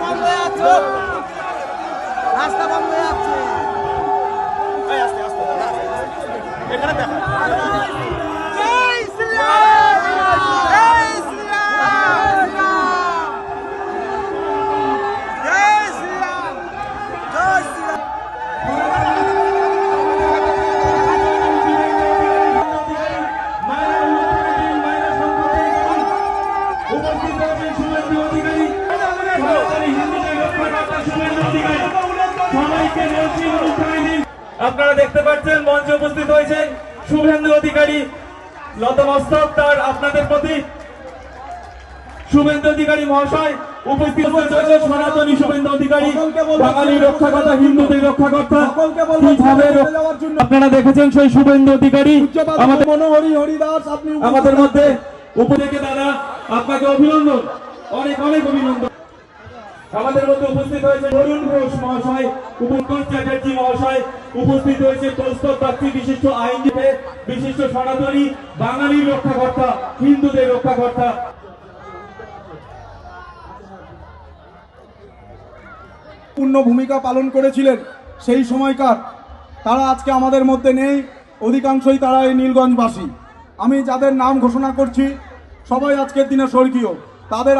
বন্ধ হয়ে যাচ্ছে রাস্তা বন্ধ হয়ে যাচ্ছে জয় আপনারা দেখতে পাচ্ছেন মঞ্চে উপস্থিত হয়েছেন শুভেন্দু অধিকারী নতমস্তক তার আপনাদের প্রতি। শুভেন্দু অধিকারী মহাশয় উপস্থিত হয়েছে সনাতনী শুভেন্দু অধিকারী বাঙালি রক্ষাকর্তা হিন্দুদের রক্ষাকর্তা কীভাবে আপনারা দেখেছেন সেই শুভেন্দু অধিকারী। আমাদের মনোহরি হরিদাস আপনি আমাদের মধ্যে উপদেকে দাদা আপনাকে অভিনন্দন। অনেক অনেক অভিনন্দন। আমাদের মধ্যে উপস্থিত হয়েছে অরুণ ঘোষ মহাশয় উপকর চ্যাটার্জি মহাশয়, উপস্থিত হয়েছে প্রস্তুত প্রার্থী, বিশিষ্ট আইনজীবী, বিশিষ্ট সনাতনী, বাঙালির রক্ষাকর্তা, হিন্দুদের রক্ষাকর্তা। পূর্ণ ভূমিকা পালন করেছিলেন সেই সময়কার। তারা আজকে আমাদের মধ্যে নেই, অধিকাংশই তারা এই নীলগঞ্জবাসী। আমি যাদের নাম ঘোষণা করছি, সবাই আজকের দিনে স্বর্গীয়। তাদের